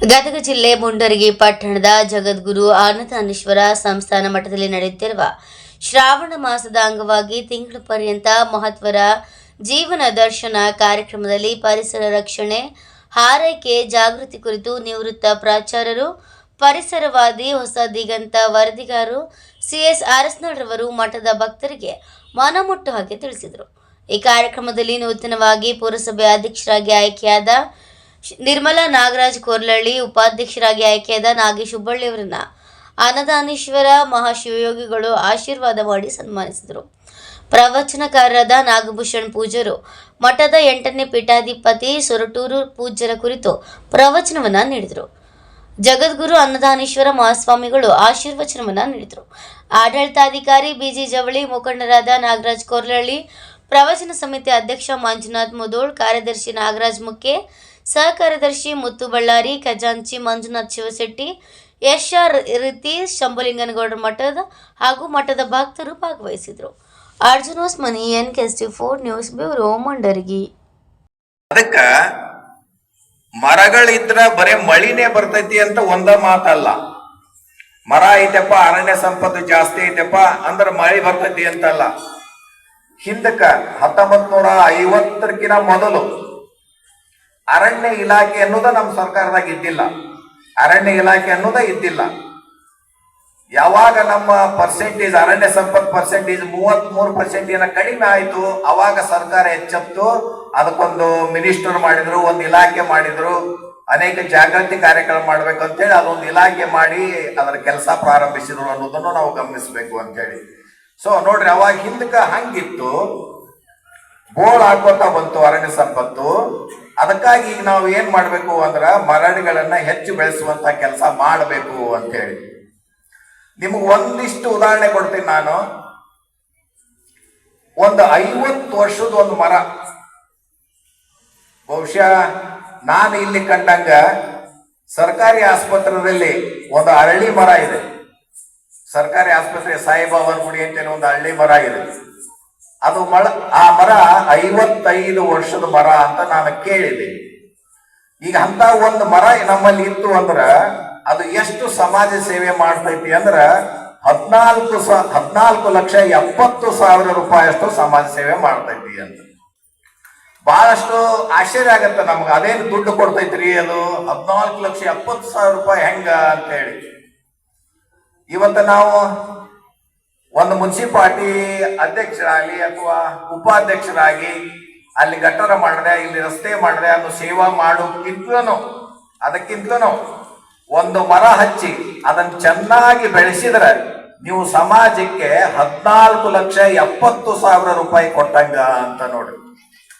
ಗದಗ ಜಿಲ್ಲೆ ಮುಂಡರಗಿ ಪಟ್ಟಣದ ಜಗದ್ಗುರು ಆನಂದಾನೇಶ್ವರ ಸಂಸ್ಥಾನ ಮಠದಲ್ಲಿ ನಡೆಯುತ್ತಿರುವ ಶ್ರಾವಣ ಮಾಸದ ಅಂಗವಾಗಿ ತಿಂಗಳು ಪರ್ಯಂತ ಮಹತ್ವರ ಜೀವನ ದರ್ಶನ ಕಾರ್ಯಕ್ರಮದಲ್ಲಿ ಪರಿಸರ ರಕ್ಷಣೆ, ಹಾರೈಕೆ, ಜಾಗೃತಿ ಕುರಿತು ನಿವೃತ್ತ ಪ್ರಾಚಾರ್ಯರು, ಪರಿಸರವಾದಿ ಹೊಸ ದಿಗಂತ ವರದಿಗಾರರು ಸಿಎಸ್ ರವರು ಮಠದ ಭಕ್ತರಿಗೆ ಮನಮುಟ್ಟು ಹಾಗೆ ತಿಳಿಸಿದರು. ಈ ಕಾರ್ಯಕ್ರಮದಲ್ಲಿ ನೂತನವಾಗಿ ಪುರಸಭೆ ಅಧ್ಯಕ್ಷರಾಗಿ ಆಯ್ಕೆಯಾದ ನಿರ್ಮಲಾ ನಾಗರಾಜ್ ಕೊರ್ಲಳ್ಳಿ ಉಪಾಧ್ಯಕ್ಷರಾಗಿ ಆಯ್ಕೆಯಾದ ನಾಗೇಶ್ ಹುಬ್ಬಳ್ಳಿಯವರನ್ನ ಅನ್ನದಾನೇಶ್ವರ ಮಹಾಶಿವಯೋಗಿಗಳು ಆಶೀರ್ವಾದ ಮಾಡಿ ಸನ್ಮಾನಿಸಿದರು. ಪ್ರವಚನಕಾರರಾದ ನಾಗಭೂಷಣ್ ಪೂಜರು, ಮಠದ ಎಂಟನೇ ಪೀಠಾಧಿಪತಿ ಸೊರಟೂರು ಪೂಜ್ಯರ ಕುರಿತು ಪ್ರವಚನವನ್ನ ನೀಡಿದರು. ಜಗದ್ಗುರು ಅನ್ನದಾನೇಶ್ವರ ಮಹಾಸ್ವಾಮಿಗಳು ಆಶೀರ್ವಚನವನ್ನ ನೀಡಿದರು. ಆಡಳಿತಾಧಿಕಾರಿ ಬಿಜಿ ಜವಳಿ, ಮುಖಂಡರಾದ ನಾಗರಾಜ್ ಕೊರ್ಲಳ್ಳಿ, ಪ್ರವಚನ ಸಮಿತಿ ಅಧ್ಯಕ್ಷ ಮಂಜುನಾಥ್ ಮುದೋಳ್ ಕಾರ್ಯದರ್ಶಿ ನಾಗರಾಜ್ ಮುಖ್ಯ ಸಹ ಕಾರ್ಯದರ್ಶಿ ಮುತ್ತು ಬಳ್ಳಾರಿ ಖಜಾಂಚಿ ಮಂಜುನಾಥ್ ಶಿವಶೆಟ್ಟಿ ಎಸ್ ಆರ್ ರೀತಿ ಶಂಭುಲಿಂಗನಗೌಡರ ಮಠದ ಹಾಗೂ ಮಠದ ಭಕ್ತರು ಭಾಗವಹಿಸಿದರು. ಅರ್ಜುನೋಸ್ ಮನಿ ಎನ್ ಕೆಸ್ಟಿ ಫೋರ್ ನ್ಯೂಸ್ ಬ್ಯೂರೋ ಮಂಡರಗಿ. ಅದಕ್ಕ ಮರಗಳಿದ್ರ ಬರೇ ಮಳಿನೇ ಬರ್ತೈತಿ ಅಂತ ಒಂದ ಮಾತಲ್ಲ. ಮರ ಐತೆಪ್ಪ, ಅರಣ್ಯ ಸಂಪತ್ತು ಜಾಸ್ತಿ ಐತೆಪ್ಪ, ಅಂದ್ರೆ ಮಳಿ ಬರ್ತೈತಿ ಅಂತಲ್ಲ. ಹಿಂದಕ್ಕ ಹತ್ತೊಂಬತ್ ನೂರ ಐವತ್ತರಕಿನ ಮೊದಲು ಅರಣ್ಯ ಇಲಾಖೆ ಅನ್ನೋದ ನಮ್ಮ ಸರ್ಕಾರದಾಗ ಇದ್ದಿಲ್ಲ. ಅರಣ್ಯ ಇಲಾಖೆ ಅನ್ನೋದ ಇದ್ದಿಲ್ಲ. ಯಾವಾಗ ನಮ್ಮ ಪರ್ಸೆಂಟೇಜ್ ಅರಣ್ಯ ಸಂಪತ್ ಪರ್ಸೆಂಟೇಜ್ ಮೂವತ್ತ್ ಮೂರು ಪರ್ಸೆಂಟ್ ಏನ ಕಡಿಮೆ ಆಯಿತು, ಅವಾಗ ಸರ್ಕಾರ ಎಚ್ಚೆತ್ತು, ಅದಕ್ಕೊಂದು ಮಿನಿಸ್ಟರ್ ಮಾಡಿದ್ರು, ಒಂದು ಇಲಾಖೆ ಮಾಡಿದ್ರು, ಅನೇಕ ಜಾಗೃತಿ ಕಾರ್ಯಕ್ರಮ ಮಾಡ್ಬೇಕು ಅಂತೇಳಿ ಅದೊಂದು ಇಲಾಖೆ ಮಾಡಿ ಅದರ ಕೆಲಸ ಪ್ರಾರಂಭಿಸಿದ್ರು ಅನ್ನೋದನ್ನು ನಾವು ಗಮನಿಸಬೇಕು ಅಂತೇಳಿ. ಸೊ ನೋಡ್ರಿ, ಅವಾಗ ಹಿಂದಕ್ಕೆ ಹಂಗಿತ್ತು ಬೋಳ್ ಹಾಕೋತ ಬಂತು, ಅರಣ್ಯ ಸಂಪತ್ತು. ಅದಕ್ಕಾಗಿ ಈಗ ನಾವು ಏನ್ ಮಾಡ್ಬೇಕು ಅಂದ್ರ ಮರಳುಗಳನ್ನ ಹೆಚ್ಚು ಬೆಳೆಸುವಂತ ಕೆಲಸ ಮಾಡಬೇಕು ಅಂತ ಹೇಳಿ ನಿಮಗೆ ಒಂದಿಷ್ಟು ಉದಾಹರಣೆ ಕೊಡ್ತೀನಿ ನಾನು. ಒಂದು ಐವತ್ತು ವರ್ಷದ ಒಂದು ಮರ. ಬಹುಶಃ ನಾನು ಇಲ್ಲಿ ಕಂಡಂಗ ಸರ್ಕಾರಿ ಆಸ್ಪತ್ರೆಯಲ್ಲಿ ಒಂದು ಅರಳಿ ಮರ ಇದೆ. ಸರ್ಕಾರಿ ಆಸ್ಪತ್ರೆ ಸಾಯಿಬಾಬಾ ಗುಡಿ ಅಂತೇಳಿ ಒಂದು ಹಳ್ಳಿ ಮರ ಇದೆ. ಅದು ಮಳ, ಆ ಮರ ಐವತ್ತೈದು ವರ್ಷದ ಮರ ಅಂತ ನಾನು ಕೇಳಿದೆ. ಈಗ ಅಂತ ಒಂದು ಮರ ನಮ್ಮಲ್ಲಿ ಇತ್ತು ಅಂದ್ರ ಅದು ಎಷ್ಟು ಸಮಾಜ ಸೇವೆ ಮಾಡ್ತೈತಿ ಅಂದ್ರ ಹದಿನಾಲ್ಕು ಸ, ಹದಿನಾಲ್ಕು ಲಕ್ಷ ಎಪ್ಪತ್ತು ಸಾವಿರ ರೂಪಾಯಿಯಷ್ಟು ಸಮಾಜ ಸೇವೆ ಮಾಡ್ತೈತಿ ಅಂತ. ಬಹಳಷ್ಟು ಆಶ್ಚರ್ಯ ಆಗತ್ತೆ ನಮ್ಗೆ. ಅದೇನು ದುಡ್ಡು ಕೊಡ್ತೈತ್ರಿ ಅದು? ಹದಿನಾಲ್ಕು ಲಕ್ಷ ಎಪ್ಪತ್ತು ಸಾವಿರ ರೂಪಾಯಿ ಹೆಂಗ ಅಂತ ಹೇಳಿ. ಇವತ್ತು ನಾವು ಒಂದು ಮುನ್ಸಿಪಾಲ್ಟಿ ಅಧ್ಯಕ್ಷರಾಗಿ ಅಥವಾ ಉಪಾಧ್ಯಕ್ಷರಾಗಿ ಅಲ್ಲಿ ಗಟ್ಟರ ಮಾಡಿದೆ, ಇಲ್ಲಿ ರಸ್ತೆ ಮಾಡಿದೆ, ಅದು ಸೇವಾ ಮಾಡೋಕ್ಕಿಂತಲೂ, ಅದಕ್ಕಿಂತಲೂ ಒಂದು ಮರ ಹಚ್ಚಿ ಅದನ್ನು ಚೆನ್ನಾಗಿ ಬೆಳೆಸಿದ್ರೆ ನೀವು ಸಮಾಜಕ್ಕೆ ಹದಿನಾಲ್ಕು ಲಕ್ಷ ಎಪ್ಪತ್ತು ಸಾವಿರ ರೂಪಾಯಿ ಕೊಟ್ಟಂಗ ಅಂತ ನೋಡಿ.